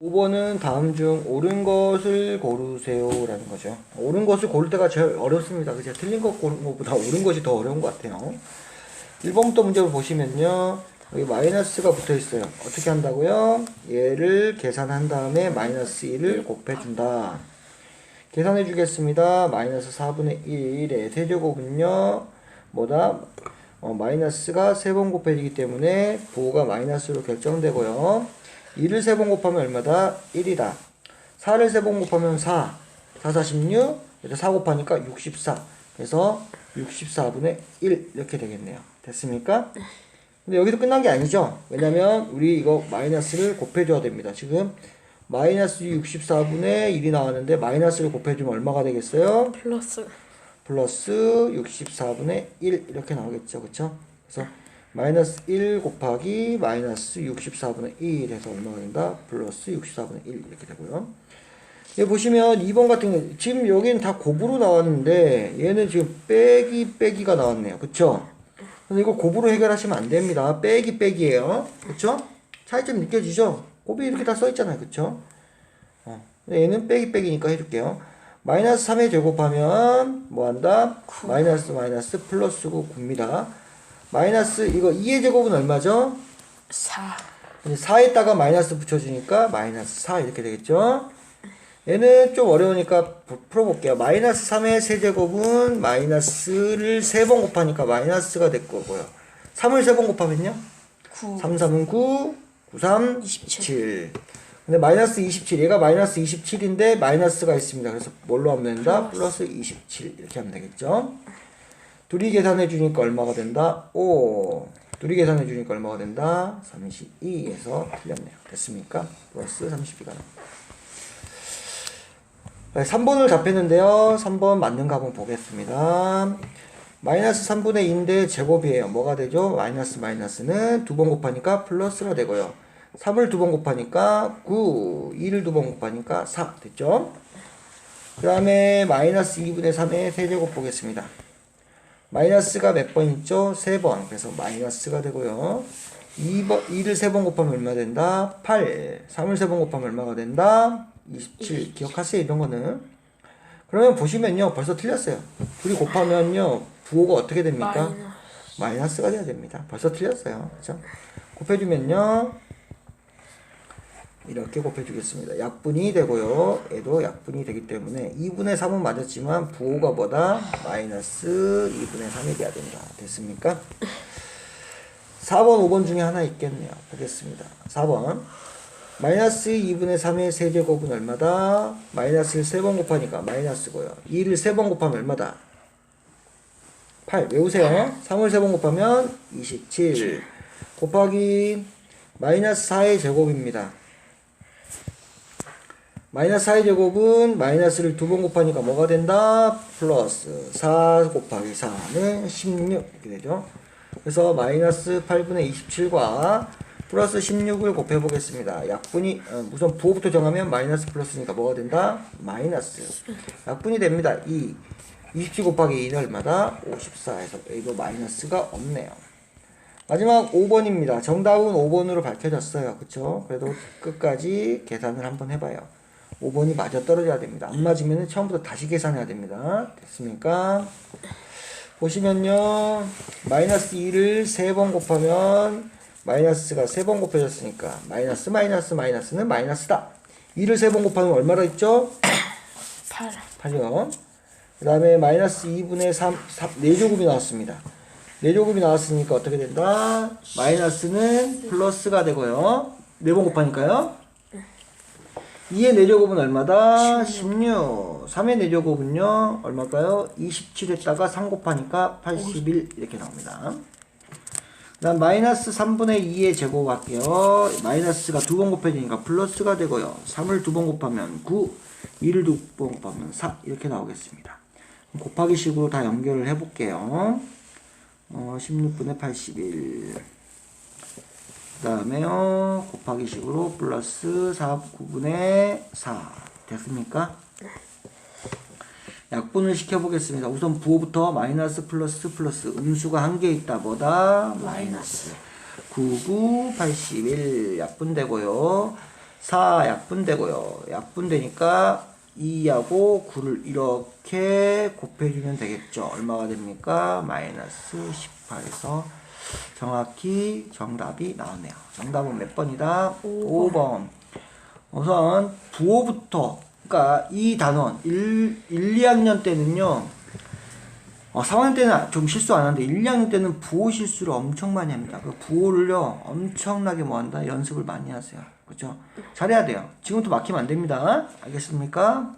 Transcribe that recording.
5번은 다음 중 옳은 것을 고르세요 라는 거죠. 옳은 것을 고를 때가 제일 어렵습니다. 그죠? 틀린 것 고르는 것보다 옳은 것이 더 어려운 것 같아요. 1번부터 문제를 보시면요. 여기 마이너스가 붙어 있어요. 어떻게 한다고요? 얘를 계산한 다음에 마이너스 1을 곱해 준다. 계산해 주겠습니다. 마이너스 4분의 1의 세제곱은요. 뭐다? 어, 마이너스가 3번 곱해지기 때문에 부호가 마이너스로 결정되고요. 2를 3번 곱하면 얼마다? 1이다. 4를 3번 곱하면 4. 4, 4, 16. 그래서 4 곱하니까 64. 그래서 64분의 1 이렇게 되겠네요. 됐습니까? 근데 여기서 끝난 게 아니죠. 왜냐면 우리 이거 마이너스를 곱해줘야 됩니다. 지금 마이너스 64분의 1이 나왔는데 마이너스를 곱해주면 얼마가 되겠어요? 플러스 플러스 64분의 1 이렇게 나오겠죠. 그쵸? 그래서 마이너스 1 곱하기 마이너스 64분의 1 해서 얼마가 된다? 플러스 64분의 1 이렇게 되고요. 여기 보시면 2번 같은 경우 지금 여기는 다 곱으로 나왔는데 얘는 지금 빼기 빼기가 나왔네요. 그쵸? 그래서 이거 곱으로 해결하시면 안 됩니다. 빼기 빼기예요. 그쵸? 차이점 느껴지죠? 곱이 이렇게 다 써있잖아요. 그쵸? 어. 얘는 빼기 빼기니까 해줄게요. 마이너스 3에 제곱하면 뭐 한다? 마이너스 마이너스 플러스고 9입니다. 마이너스 이거 2의 제곱은 얼마죠? 4 이제 4에다가 마이너스 붙여주니까 마이너스 4 이렇게 되겠죠? 얘는 좀 어려우니까 부- 풀어볼게요. 마이너스 3의 세제곱은 마이너스를 3번 곱하니까 마이너스가 될 거고요. 3을 3번 곱하면요? 9 3, 3은 9, 9, 3, 27. 27. 근데 마이너스 27, 얘가 마이너스 27인데 마이너스가 있습니다. 그래서 뭘로 하면 된다? 플러스 27 이렇게 하면 되겠죠? 둘이 계산해 주니까 얼마가 된다? 5. 둘이 계산해 주니까 얼마가 된다? 32에서 틀렸네요. 됐습니까? 플러스 32가 나옵니다. 3번을 답했는데요. 3번 맞는가 한번 보겠습니다. 마이너스 3분의 2인데 제곱이에요. 뭐가 되죠? 마이너스 마이너스는 두 번 곱하니까 플러스가 되고요. 3을 두 번 곱하니까 9, 2를 두 번 곱하니까 4 됐죠? 그 다음에 마이너스 2분의 3의 세제곱 보겠습니다. 마이너스가 몇 번 있죠? 3번. 그래서 마이너스가 되고요. 2번, 2를 3번 곱하면 얼마 된다? 8. 3을 3번 곱하면 얼마가 된다? 27. 기억하세요, 이런 거는. 그러면 보시면요, 벌써 틀렸어요. 둘이 곱하면요, 부호가 어떻게 됩니까? 마이너스 마이너스가 돼야 됩니다. 벌써 틀렸어요. 그죠? 곱해주면요. 이렇게 곱해주겠습니다. 약분이 되고요. 얘도 약분이 되기 때문에 2분의 3은 맞았지만 부호가 뭐다? 마이너스 2분의 3이 돼야 된다. 됐습니까? 4번, 5번 중에 하나 있겠네요. 보겠습니다. 4번. 마이너스 2분의 3의 세제곱은 얼마다? 마이너스를 3번 곱하니까 마이너스고요. 2를 3번 곱하면 얼마다? 8 외우세요. 3을 3번 곱하면 27 곱하기 마이너스 4의 제곱입니다. 마이너스 4의 제곱은 마이너스를 두 번 곱하니까 뭐가 된다? 플러스 4 곱하기 4는 16 이렇게 되죠. 그래서 마이너스 8분의 27과 플러스 16을 곱해 보겠습니다. 약분이 어, 우선 부호부터 정하면 마이너스 플러스니까 뭐가 된다? 마이너스. 약분이 됩니다. 2. 27 곱하기 2는 얼마다? 54에서 이거 마이너스가 없네요. 마지막 5번입니다. 정답은 5번으로 밝혀졌어요. 그쵸? 그래도 끝까지 계산을 한번 해봐요. 5번이 맞아 떨어져야 됩니다. 안 맞으면 처음부터 다시 계산해야 됩니다. 됐습니까? 보시면요. 마이너스 2를 3번 곱하면 마이너스가 3번 곱해졌으니까 마이너스 마이너스 마이너스는 마이너스다. 2를 3번 곱하면 얼마나 있죠? 8 8요. 그 다음에 마이너스 2분의 3, 3, 4조곱이 나왔습니다. 4조곱이 나왔으니까 어떻게 된다? 마이너스는 플러스가 되고요. 4번 곱하니까요. 2의 4제곱은 얼마다? 16. 3의 4제곱은요, 얼마일까요? 27에다가 3 곱하니까 81 이렇게 나옵니다. 그 다음 마이너스 3분의 2의 제곱 할게요. 마이너스가 두 번 곱해지니까 플러스가 되고요. 3을 두 번 곱하면 9, 2를 두 번 곱하면 4 이렇게 나오겠습니다. 곱하기 식으로 다 연결을 해볼게요. 어, 16분의 81. 그 다음에요. 곱하기 식으로 플러스 4, 9분의 4. 됐습니까? 약분을 시켜보겠습니다. 우선 부호부터 마이너스 플러스 플러스 음수가 한 개 있다. 뭐다? 마이너스. 99, 81 약분되고요. 4 약분되고요. 약분되니까 2하고 9를 이렇게 곱해주면 되겠죠. 얼마가 됩니까? 마이너스 18에서 정확히 정답이 나왔네요. 정답은 몇 번이다? 5번. 우선 부호부터 그러니까 이 단원 1, 1 2학년 때는요. 어, 3학년 때는 좀 실수 안 하는데 1, 2학년 때는 부호 실수를 엄청 많이 합니다. 그 부호를요 엄청나게 뭐 한다 연습을 많이 하세요. 그죠? 잘해야 돼요. 지금부터 막히면 안 됩니다. 알겠습니까?